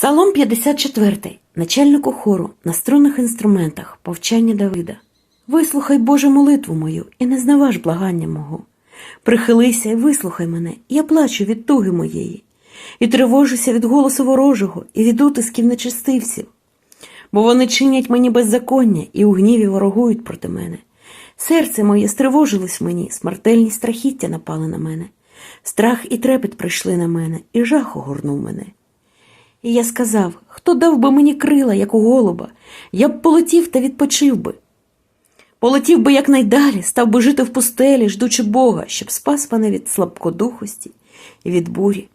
Псалом 54. Начальнику хору на струнних інструментах повчання Давида. Вислухай Боже молитву мою і не зневаж благання мого. Прихилися і вислухай мене, я плачу від туги моєї, і тривожуся від голосу ворожого і від утисків нечистивців. Бо вони чинять мені беззаконня і у гніві ворогують проти мене. Серце моє стривожилось мені, смертельні страхіття напали на мене. Страх і трепет прийшли на мене, і жах огорнув мене. І я сказав, хто дав би мені крила, як у голуба, я б полетів та відпочив би. Полетів би якнайдалі, став би жити в пустелі, ждучи Бога, щоб спас мене від слабкодухості і від бурі.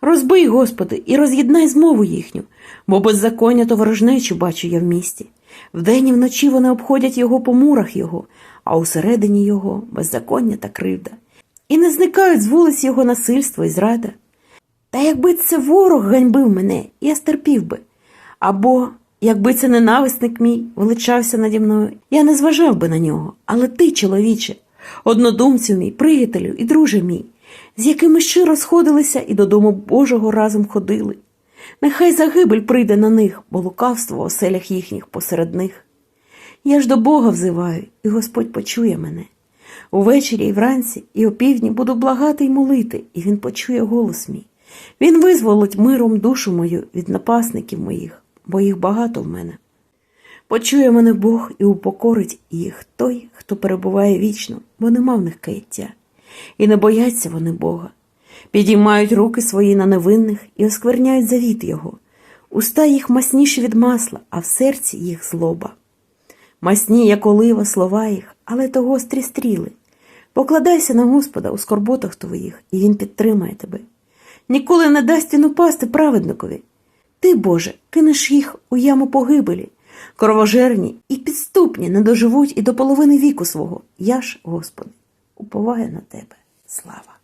Розбий, Господи, і роз'єднай змову їхню, бо беззаконня то ворожнечу бачу я в місті. Вдень і вночі вони обходять його по мурах його, а усередині його беззаконня та кривда. І не зникають з вулиць його насильство і зрада. Та якби це ворог ганьбив мене, я стерпів би. Або, якби це ненависник мій величався наді мною, я не зважав би на нього. Але ти, чоловіче, однодумцю мій, приятелю і друже мій, з якими щиро сходилися і додому Божого разом ходили. Нехай загибель прийде на них, бо лукавство в оселях їхніх посеред них. Я ж до Бога взиваю, і Господь почує мене. Увечері і вранці, і опівдні буду благати й молити, і він почує голос мій. Він визволить миром душу мою від напасників моїх, бо їх багато в мене. Почує мене Бог і упокорить їх той, хто перебуває вічно, бо нема в них каяття. І не бояться вони Бога. Підіймають руки свої на невинних і оскверняють завіт Його. Уста їх масніші від масла, а в серці їх злоба. Масні, як олива, слова їх, але то гострі стріли. Покладайся на Господа у скорботах твоїх, і Він підтримає тебе. Ніколи не дасть він упасти праведникові. Ти, Боже, кинеш їх у яму погибелі, кровожерні і підступні не доживуть і до половини віку свого. Я ж, Господи, уповаю на тебе. Слава!